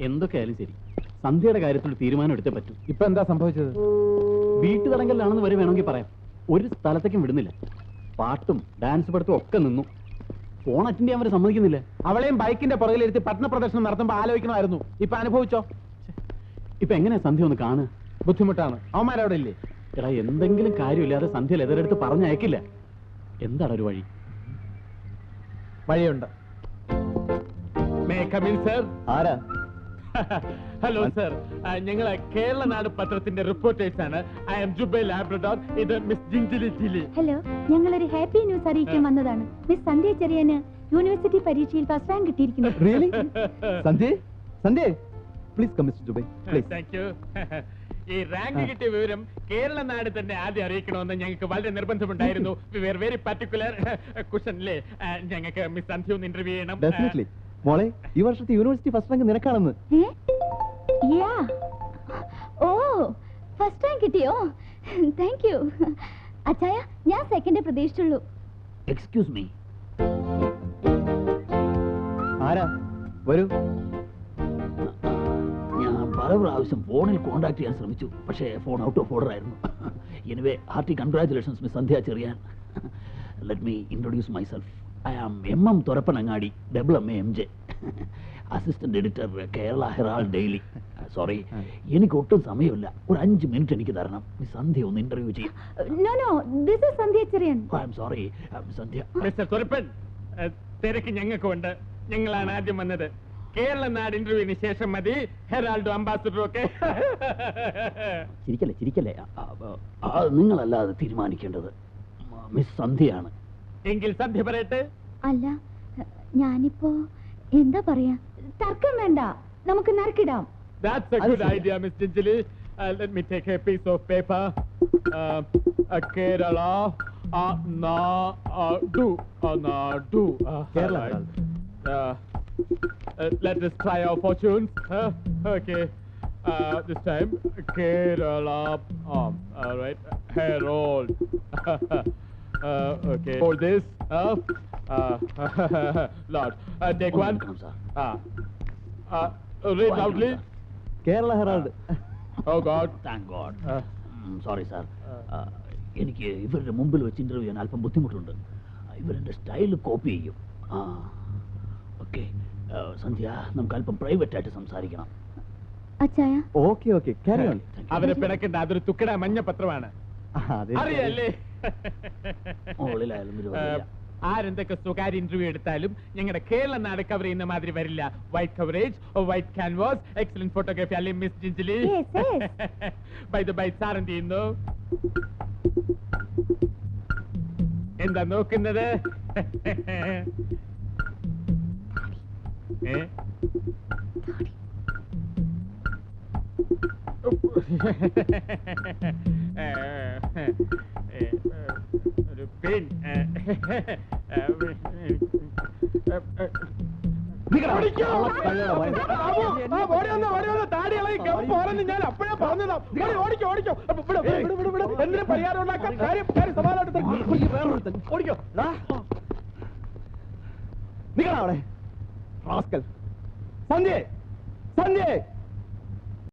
എന്തൊക്കെയായാലും ശരി. സന്ധ്യയുടെ കാര്യത്തിൽ തീരുമാനം എടുത്തേ പറ്റൂ. ഇപ്പൊ എന്താ സംഭവിച്ചത്? വീട്ടു തടങ്കലിലാണെന്ന് വരെ വേണമെങ്കിൽ പറയാം. ഒരു സ്ഥലത്തേക്കും വിടുന്നില്ല. പാട്ടും ഡാൻസ് പഠിത്തവും ഒക്കെ നിന്നു. ഫോൺ അറ്റൻഡ് ചെയ്യാൻ വരെ സമ്മതിക്കുന്നില്ല. അവളെയും ബൈക്കിന്റെ പുറകിലിരുത്തി പട്ടണ പ്രദർശനം നടത്തുമ്പോ ആലോചിക്കണമായിരുന്നു. ഇപ്പൊ അനുഭവിച്ചോ? ഇപ്പൊ എങ്ങനെയാ സന്ധ്യ ഒന്ന് കാണുക? ബുദ്ധിമുട്ടാണ്. അവന്മാരവിടെ ഇല്ലേ? എടാ എന്തെങ്കിലും കാര്യമില്ലാതെ സന്ധ്യ ലെതറെടുത്ത് പറഞ്ഞയക്കില്ല എന്താണ് ഒരു വഴി? വഴിയുണ്ട്. May come in sir. ആരാ? ഹലോ സർ ഞങ്ങൾ കേരളനാട് പത്രത്തിന്റെ റിപ്പോർട്ടേഴ്സ് ആണ് ഐ എം ജുബൈ ലാബ്രഡോർ ഇത് മിസ് ജിഞ്ചിലി ജിലി ഹലോ ഞങ്ങൾ ഒരു ഹാപ്പി ന്യൂസ് അറിയിക്കാൻ വന്നതാണ്. മിസ് സന്ധ്യ ചെറിയന് യൂണിവേഴ്സിറ്റി പരീക്ഷയിൽ ഫസ്റ്റ് റാങ്ക് കിട്ടിയിരിക്കുന്നു. Really Sandhya? Sandhya? Please come mister Jubai please thank you ഈ റാങ്ക് കിട്ടിയ വിവരം കേരള നാട് തന്നെ ആദ്യം അറിയിക്കണമെന്ന് ഞങ്ങൾക്ക് വളരെ നിർബന്ധമുണ്ടായിരുന്നു. വി വെർ വെരി പർട്ടിക്കുലർ കുഷനിലെ ഞങ്ങൾക്ക് മിസ് സന്ധ്യ ഒന്ന് ഇന്റർവ്യൂ ചെയ്യണം. മോളെ ഈ വർഷത്തെ യൂണിവേഴ്സിറ്റി ഫസ്റ്റ് റാങ്ക് നിനക്കാണെന്ന്. യാ. ഓ ഫസ്റ്റ് റാങ്ക് കിട്ടിയോ? താങ്ക് യു അച്ചായ ഞാൻ സെക്കൻഡ് പ്രതീക്ഷിച്ചുള്ളൂ. എക്സ്ക്യൂസ് മീ ആരാ? വരൂ. ഞാൻ പല പ്രാവശ്യം ഫോണിൽ കോൺടാക്ട് ചെയ്യാൻ ശ്രമിച്ചു. പക്ഷേ ഫോൺ ഔട്ട് ഓഫ് ഓർഡർ ആയിരുന്നു. Anyway hearty congratulations miss Sandhya Cherian. Let me introduce myself I am M M Thurappanangadi double M A M J assistant editor Kerala Herald daily sorry എനിക്ക് ഒട്ടും സമയമില്ല. ഒരു അഞ്ച് minute എനിക്ക് തരണം. Miss Sandhya ഒന്ന് interview ചെയ്യാം. No no this is Sandhya Cherian I am sorry Sandhya. Mister Thurappan ഏഹ്, തിരക്ക് ഞങ്ങൾക്കുണ്ട്. ഞങ്ങളാണ് ആദ്യം വന്നത്. കേരള നാട് ഇന്റർവ്യൂവിന് ശേഷം മതി. ഹെറാൾഡോ അംബാസിഡറും ഒക്കെ. ചിരിക്കല്ലേ ചിരിക്കല്ലേ? ആ, ആ, ആ, നിങ്ങളല്ല അത് തീരുമാനിക്കേണ്ടത്. മിസ് സന്ധ്യയാണ്. എങ്കിൽ സന്ധ്യ പറയട്ടെ അല്ല ഞാനിപ്പോ എന്താ പറയാ തർക്കം വേണ്ട നമുക്ക് നറുക്കിടാം That's a good idea, Miss Ginjali. Uh, let me take a piece of paper. Uh, uh, Kerala. Uh, na, uh, do. Uh, na, do. Uh, Kerala right. Uh, uh, let us try our fortunes. Huh? Okay. Uh, this time, Kerala. Um, all right. Herald. Uh, okay. Hold this. Uh, uh, Lord. Uh, take one. Ah. Uh, read loudly. Kerala Uh, Oh God. Thank God. Uh, sorry sir എനിക്ക് ഇവരുടെ മുമ്പിൽ വെച്ച് interview ചെയ്യാൻ അല്പം ബുദ്ധിമുട്ടുണ്ട്. ഇവരുടെ style copy ചെയ്യും. ആ. ഓക്കെ സന്ധ്യ നമുക്ക് അല്പം പ്രൈവറ്റ് ആയിട്ട് സംസാരിക്കണം. അച്ചായ. ഓക്കെ ഓക്കെ ക്യാരി അവരെ പിണക്കേണ്ട അതൊരു തുക്കട മഞ്ഞ പത്രമാണ്. അറിയല്ലേ. ആരെന്തൊക്കെ സ്വകാര്യ ഇന്റർവ്യൂ എടുത്താലും ഞങ്ങളുടെ കേരള നാട് കവർ ചെയ്യുന്ന മാതിരി വരില്ല. White coverage white canvas excellent photography അല്ലെ miss Jinjili? Yes, yes. By the by sir എന്ത് ചെയ്യുന്നു? എന്താ നോക്കുന്നത്? ഏ? ഞാൻ അപ്പോഴേ പറഞ്ഞതാ. ഓടി, ഓടിക്കോ ഓടിക്കോ. എന്തിനും പരിഹാരം ഉണ്ടാക്കാം. കാര്യം കാര്യം സമാധാനമായിട്ട്. ഓടിക്കോ. റാസ്കൽ. സന്ധ്യ. സന്ധ്യ.